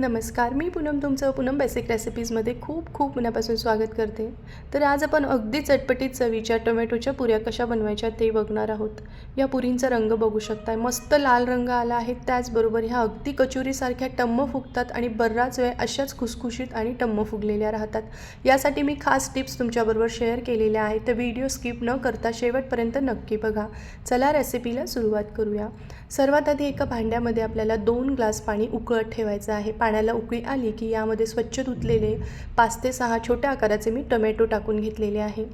नमस्कार मी पूनम तुमचं पूनम बेसिक रेसिपीजमध्ये खूप खूप मनापासून स्वागत करते. तर आज आपण अगदी चटपटीत चवीच्या टोमॅटोच्या पुऱ्या कशा बनवायच्या ते बघणार आहोत. या पुरींचा रंग बघू शकताय. मस्त लाल रंग आला आहे. त्याचबरोबर ह्या अगदी कचोरीसारख्या टम्म फुगतात आणि बराच वेळ अशाच खुसखुशीत आणि टम्म फुगलेल्या राहतात. यासाठी मी खास टिप्स तुमच्याबरोबर शेअर केलेल्या आहेत. तर व्हिडिओ स्किप न करता शेवटपर्यंत नक्की बघा. चला रेसिपीला सुरुवात करूया. सर्वात आधी एका भांड्यामध्ये आपल्याला दोन ग्लास पाणी उकळत ठेवायचं आहे. पाण्याला उकळी आली की यामध्ये स्वच्छ धुतलेले पाच ते सहा छोट्या आकाराचे मी टोमॅटो टाकून घेतलेले आहे.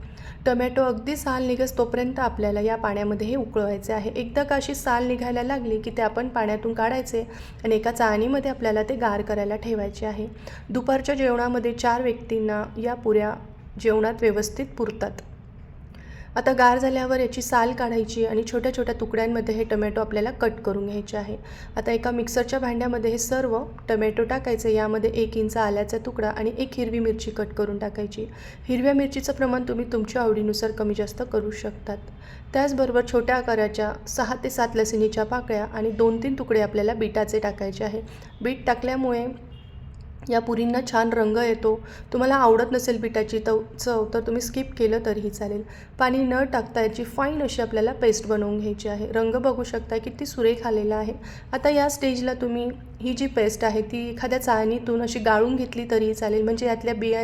टोमॅटो अगदी साल निघस तोपर्यंत आपल्याला या पाण्यामध्ये हे उकळवायचे आहे. एकदा का अशी साल निघायला लागली की ते आपण पाण्यातून काढायचे आणि एका चाळणीमध्ये आपल्याला ते गार करायला ठेवायचे आहे. दुपारच्या जेवणामध्ये चार व्यक्तींना या पुऱ्या जेवणात व्यवस्थित पुरतात. आता गार झाल्यावर याची साल काढायची आणि छोट्या छोट्या तुकड्यांमध्ये हे टोमॅटो आपल्याला कट करून घ्यायचे आहे. आता एका मिक्सरच्या भांड्यामध्ये हे सर्व टोमॅटो टाकायचे. यामध्ये एक इंच आल्याचा तुकडा आणि एक हिरवी मिरची कट करून टाकायची. हिरव्या मिरचीचं प्रमाण तुम्ही तुमच्या आवडीनुसार कमी जास्त करू शकतात. त्याचबरोबर छोट्या आकाराच्या सहा ते सात लसणीच्या पाकळ्या आणि दोन तीन तुकडे आपल्याला बीटाचे टाकायचे आहे. बीट टाकल्यामुळे या पुरींना छान रंग येतो. तुम्हाला आवडत नसेल बिटाची तव चव तर तुम्ही स्किप केलं तरीही चालेल. पाणी न टाकता याची फाईन अशी आपल्याला पेस्ट बनवून घ्यायची आहे. रंग बघू शकता किती सुरेख आलेला आहे. आता या स्टेजला तुम्ही ही जी पेस्ट आहे ती एखाद्या चाळणीतून अशी गाळून घेतली तरीही चालेल. म्हणजे यातल्या बिया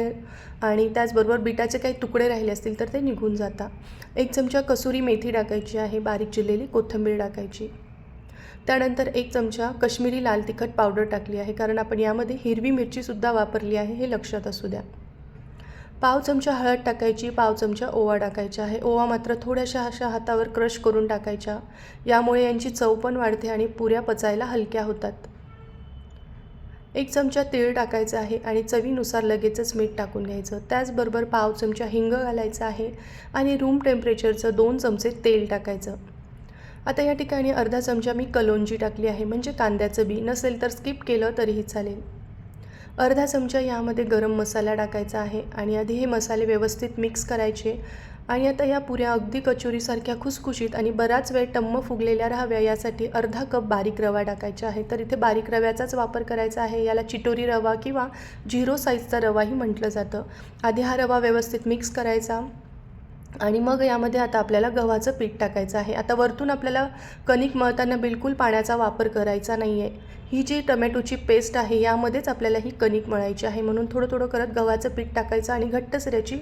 आणि त्याचबरोबर बिटाचे काही तुकडे राहिले असतील तर ते निघून जाता. एक चमचा कसुरी मेथी टाकायची आहे बारीक चिरलेली कोथिंबीर टाकायची. त्यानंतर एक चमचा कश्मीरी लाल तिखट पावडर टाकली आहे कारण आपण यामध्ये हिरवी मिरचीसुद्धा वापरली आहे हे लक्षात असू द्या. पाव चमचा हळद टाकायची पाव चमचा ओवा टाकायचा आहे. ओवा मात्र थोड्याशा अशा हातावर क्रश करून टाकायच्या. यामुळे यांची चव पण वाढते आणि पुऱ्या पचायला हलक्या होतात. एक चमचा तीळ टाकायचं आहे आणि चवीनुसार लगेचच मीठ टाकून घ्यायचं. त्याचबरोबर पाव चमचा हिंग घालायचा आहे आणि रूम टेम्परेचरचं दोन चमचे तेल टाकायचं. आता या ठिकाणी अर्धा चमचा मी कलोंजी टाकली आहे. म्हणजे कांद्याचं बी. नसेल तर स्किप केलं तरीही चालेल. अर्धा चमचा यामध्ये गरम मसाला टाकायचा आहे आणि आधी हे मसाले व्यवस्थित मिक्स करायचे आणि आता या पुऱ्या अगदी कचोरीसारख्या खुसखुशीत आणि बराच वेळ टम्म फुगलेल्या राहाव्या यासाठी अर्धा कप बारीक रवा टाकायचा आहे. तर इथे बारीक रव्याचाच वापर करायचा आहे. याला चिटोरी रवा किंवा झिरो साईजचा रवाही म्हटलं जातं. आधी हा रवा व्यवस्थित मिक्स करायचा. आणि मग यामध्ये आता आपल्याला गव्हाचं पीठ टाकायचं आहे. आता वरतून आपल्याला कणिक मळताना बिलकुल पाण्याचा वापर करायचा नाही आहे ही जी टमॅटोची पेस्ट आहे यामध्येच आपल्याला ही कणिक मळायची आहे. म्हणून थोडं थोडं करत गव्हाचं पीठ टाकायचं आणि घट्टसर याची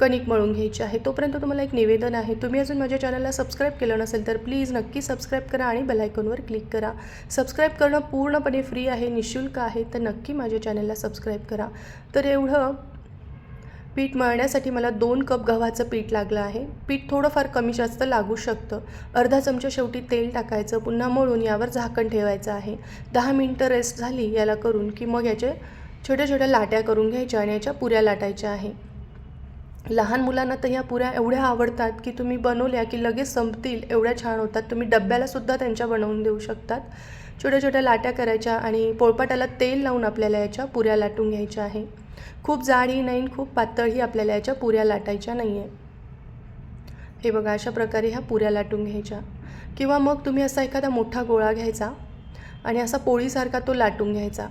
कणिक मळून घ्यायची आहे. तोपर्यंत तुम्हाला एक निवेदन आहे. तुम्ही अजून माझ्या चॅनलला सबस्क्राईब केलं नसेल तर प्लीज नक्की सबस्क्राईब करा आणि बेलायकॉनवर क्लिक करा. सबस्क्राईब करणं पूर्णपणे फ्री आहे निशुल्क आहे. तर नक्की माझ्या चॅनलला सबस्क्राईब करा. तर एवढं पीठ मळण्यासाठी मला दोन कप गव्हाचं पीठ लागलं आहे. पीठ थोडंफार कमी जास्त लागू शकतं. अर्धा चमचा शेवटी तेल टाकायचं पुन्हा मळून यावर झाकण ठेवायचं आहे. दहा मिनटं रेस्ट झाली याला करून की मग याचे छोट्या छोट्या लाट्या करून घ्यायच्या आणि याच्या पुऱ्या लाटायच्या आहे. लहान मुलांना तर ह्या पुऱ्या एवढ्या आवडतात की तुम्ही बनवल्या की लगेच संपतील एवढ्या छान होतात. तुम्ही डब्यालासुद्धा त्यांच्या बनवून देऊ शकतात. छोट्या छोट्या लाट्या करायच्या आणि पोळपाटाला तेल लावून आपल्याला याच्या पुऱ्या लाटून घ्यायच्या आहे. खूप जाडही नाही खूप पातळही आपल्याला याच्या पुऱ्या लाटायच्या नाही आहे हे बघा अशा प्रकारे ह्या पुऱ्या लाटून घ्यायच्या. किंवा मग तुम्ही असा एखादा मोठा गोळा घ्यायचा आणि असा पोळीसारखा तो लाटून घ्यायचा.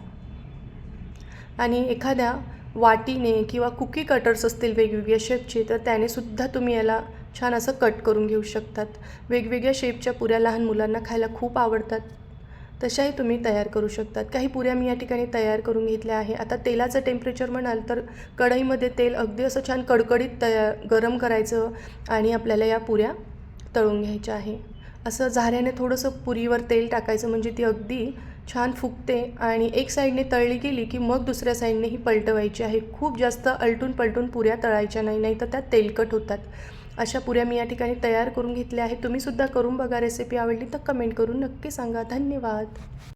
आणि एखाद्या वाटीने किंवा कुकी कटर्स असतील वेगवेगळ्या शेपचे तर त्यानेसुद्धा तुम्ही याला छान असं कट करून घेऊ शकतात. वेगवेगळ्या शेपच्या पुऱ्या लहान मुलांना खायला खूप आवडतात. तशाही तुम्ही तयार करू शकतात. काही पुऱ्या मी या ठिकाणी तयार करून घेतल्या आहे. आता तेलाचं टेम्परेचर म्हणाल तर कढईमध्ये तेल अगदी असं छान कडकडीत तया गरम करायचं आणि आपल्याला या पुऱ्या तळून घ्यायच्या आहे. असं झाऱ्याने थोडंसं पुरीवर तेल टाकायचं म्हणजे ती अगदी छान फुगते आणि एक साईडने तळली गेली की मग दुसऱ्या साईडने ही पलटवायची आहे. खूप जास्त अलटून पलटून पुऱ्या तळायच्या नाही नाही तर त्या तेलकट होतात. अशा पुऱ्या मी या ठिकाणी तयार करून घेतल्या आहेत. तुम्हीसुद्धा करून बघा रेसिपी आवडली तर कमेंट करून नक्की सांगा. धन्यवाद.